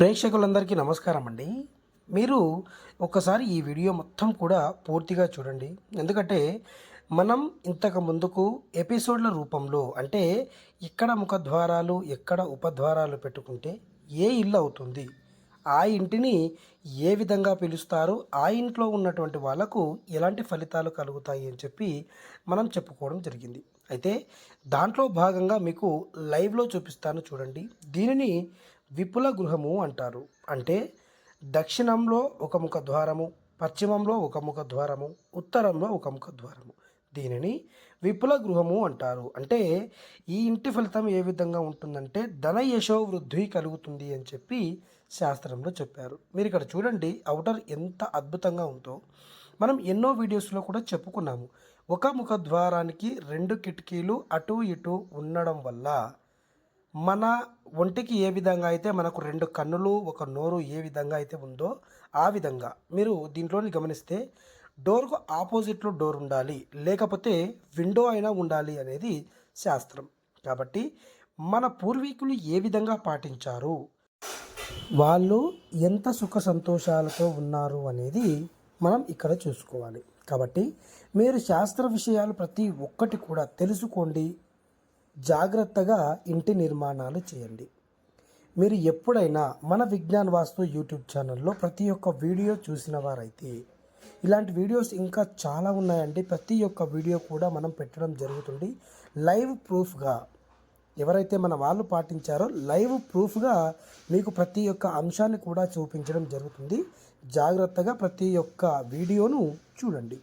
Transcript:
ప్రేక్షకులందరికీ నమస్కారం అండి. మీరు ఒక్కసారి ఈ వీడియో మొత్తం కూడా పూర్తిగా చూడండి. ఎందుకంటే మనం ఇంతకు ముందుకు ఎపిసోడ్ల రూపంలో అంటే ఎక్కడ ముఖద్వారాలు ఎక్కడ ఉపద్వారాలు పెట్టుకుంటే ఏ ఇల్లు అవుతుంది ఆ ఇంటిని ఏ విధంగా పిలుస్తారు ఆ ఇంట్లో ఉన్నటువంటి వాళ్ళకు ఎలాంటి ఫలితాలు కలుగుతాయి అని చెప్పి మనం చెప్పుకోవడం జరిగింది. అయితే దాంట్లో భాగంగా మీకు లైవ్లో చూపిస్తాను చూడండి. దీనిని విపుల గృహము అంటారు. అంటే దక్షిణంలో ఒక ముఖ ద్వారము పశ్చిమంలో ఒక ముఖ ద్వారము ఉత్తరంలో ఒక ముఖ ద్వారము. దీనిని విపుల గృహము అంటారు. అంటే ఈ ఇంటి ఫలితం ఏ విధంగా ఉంటుందంటే ధన యశో వృద్ధి కలుగుతుంది అని చెప్పి శాస్త్రంలో చెప్పారు. మీరు ఇక్కడ చూడండి అవుటర్ ఎంత అద్భుతంగా ఉందో. మనం ఎన్నో వీడియోస్లో కూడా చెప్పుకున్నాము. ఒక ముఖ ద్వారానికి రెండు కిటికీలు అటు ఇటు ఉండడం వల్ల మన ఒంటికి ఏ విధంగా అయితే మనకు రెండు కన్నులు ఒక నోరు ఏ విధంగా అయితే ఉందో ఆ విధంగా మీరు దీంట్లోని గమనిస్తే డోర్కు ఆపోజిట్లో డోర్ ఉండాలి లేకపోతే విండో అయినా ఉండాలి అనేది శాస్త్రం. కాబట్టి మన పూర్వీకులు ఏ విధంగా పాటించారు? వాళ్ళు ఎంత సుఖ సంతోషాలతో ఉన్నారు అనేది మనం ఇక్కడ చూసుకోవాలి. కాబట్టి మీరు శాస్త్ర విషయాలు ప్రతి ఒక్కటి కూడా తెలుసుకోండి జాగ్రత్తగా ఇంటి నిర్మాణాలు చేయండి. మీరు ఎప్పుడైనా మన విజ్ఞాన్ వాస్తు యూట్యూబ్ ఛానల్లో ప్రతి ఒక్క వీడియో చూసిన వారైతే ఇలాంటి వీడియోస్ ఇంకా చాలా ఉన్నాయండి ప్రతి ఒక్క వీడియో కూడా మనం పెట్టడం జరుగుతుంది. లైవ్ ప్రూఫ్గా ఎవరైతే మన వాళ్ళు పాటించారో లైవ్ ప్రూఫ్గా మీకు ప్రతి ఒక్క అంశాన్ని కూడా చూపించడం జరుగుతుంది. జాగ్రత్తగా ప్రతి ఒక్క వీడియోను చూడండి.